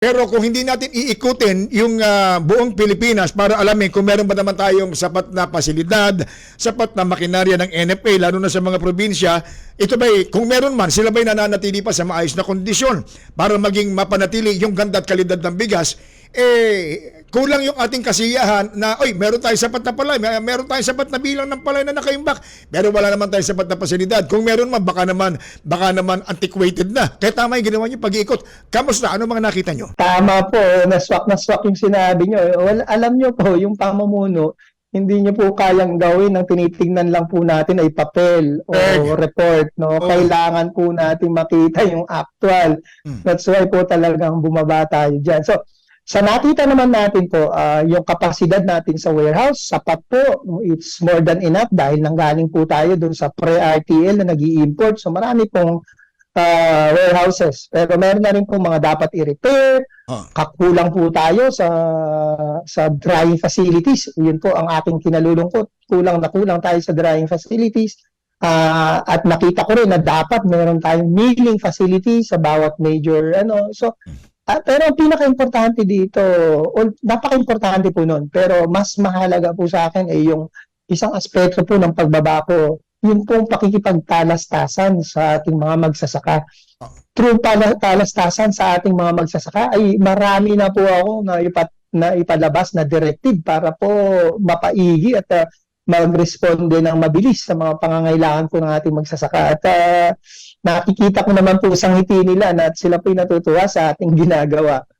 Pero kung hindi natin iikutin yung ah, buong Pilipinas para alamin kung meron ba naman tayong sapat na pasilidad, sapat na makinarya ng NFA, lalo na sa mga probinsya, ito ba kung meron man, sila ba'y nananatili pa sa maayos na kondisyon para maging mapanatili yung ganda at kalidad ng bigas, eh, kulang yung ating kasiyahan na, oy, meron tayong sapat na palay, may- meron tayong sapat na bilang ng palay na nakaimbak, pero wala naman tayong sapat na pasilidad. Kung meron man, baka naman, baka naman antiquated na. Kaya tama yung ginawa niyo pag-iikot. Kamusta? Ano mga nakita niyo? Tama po, naswak na swak yung sinabi nyo. Well, alam nyo po, yung pamumuno, hindi nyo po kayang gawin ang tinitingnan lang po natin ay papel o Egg. report. No? Oo. Kailangan po natin makita yung actual. Hmm. That's why po talagang bumaba tayo dyan. So, sa nakita naman natin po, ah, yung kapasidad natin sa warehouse, sapat po. It's more than enough dahil nanggaling po tayo dun sa pre-RTL na nag import So, marami pong ah, warehouses. Pero meron na rin po mga dapat i-repair, Ah. kakulang po tayo sa sa drying facilities. Yun po ang ating kinalulungkot. Kulang na kulang tayo sa drying facilities. Ah, at nakita ko rin na dapat meron tayong milling facility sa bawat major ano. So ah, pero ang pinaka-importante dito, o, napaka-importante po nun, pero mas mahalaga po sa akin ay yung isang aspeto po ng pagbaba ko, yun pong pakikipagtalastasan sa ating mga magsasaka. True pala, talastasan sa ating mga magsasaka ay marami na po ako na, ipat, na ipalabas na directive para po mapaigi at uh, mag-responde ng mabilis sa mga pangangailangan po ng ating magsasaka. At uh, nakikita ko naman po sa ngiti nila na sila po natutuwa sa ating ginagawa.